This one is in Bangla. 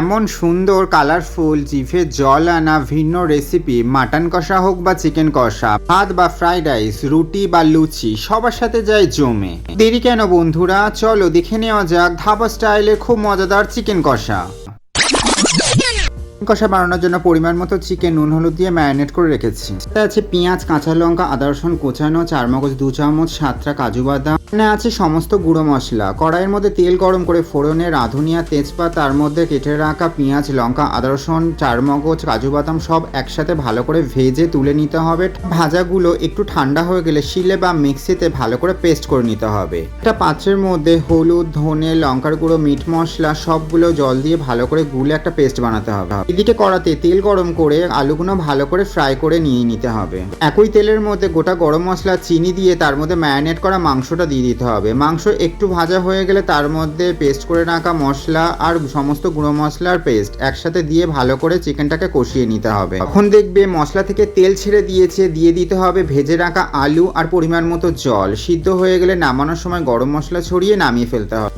এমন সুন্দর কালারফুল জিভে জল আনা ভিন্ন রেসিপি মাটন কষা হোক বা চিকেন কষা, ভাত বা ফ্রাইড রাইস রুটি বা লুচি, সবার সাথে যায় জমে। দেরি কেন বন্ধুরা? চলো দেখে নেওয়া যাক ধাবা স্টাইলে খুব মজাদার চিকেন কষা। কষা বানানোর জন্য পরিমাণ মতো চিকেন নুন, হলুদ দিয়ে ম্যারিনেট করে রেখেছি। আছে পেঁয়াজ, কাঁচা লঙ্কা, আদা রসুন কোচানো চার মগজ দু চামচ, সাতটা কাজু বাদাম। এখানে আছে সমস্ত গুঁড়ো মশলা। কড়াইয়ের মধ্যে তেল গরম করে ফোড়নে রাঁধুনিয়া তেজপাত, তার মধ্যে কেটে রাখা পেঁয়াজ, লঙ্কা, আদা রসুন চার মগজ কাজু বাদাম সব একসাথে ভালো করে ভেজে তুলে নিতে হবে। ভাজাগুলো একটু ঠান্ডা হয়ে গেলে শিলে বা মিক্সিতে ভালো করে পেস্ট করে নিতে হবে। একটা পাত্রের মধ্যে হলুদ, ধনে, লঙ্কার গুঁড়ো, মিট মশলা সবগুলো জল দিয়ে ভালো করে গুলে একটা পেস্ট বানাতে হবে। এদিকে কড়াতে তেল গরম করে আলুগুলো ভালো করে ফ্রাই করে নিয়ে নিতে হবে। একই তেলের মধ্যে গোটা গরম মশলা, চিনি দিয়ে তার মধ্যে ম্যারিনেট করা মাংসটা দিয়ে দিতে হবে। মাংস একটু ভাজা হয়ে গেলে তার মধ্যে পেস্ট করে রাখা মশলা আর সমস্ত গুঁড়ো মশলার পেস্ট একসাথে দিয়ে ভালো করে চিকেনটাকে কষিয়ে নিতে হবে। এখন দেখবে মশলা থেকে তেল ছেড়ে দিয়েছে, দিয়ে দিতে হবে ভেজে রাখা আলু আর পরিমাণ মতো জল। সিদ্ধ হয়ে গেলে নামানোর সময় গরম মশলা ছড়িয়ে নামিয়ে ফেলতে হবে।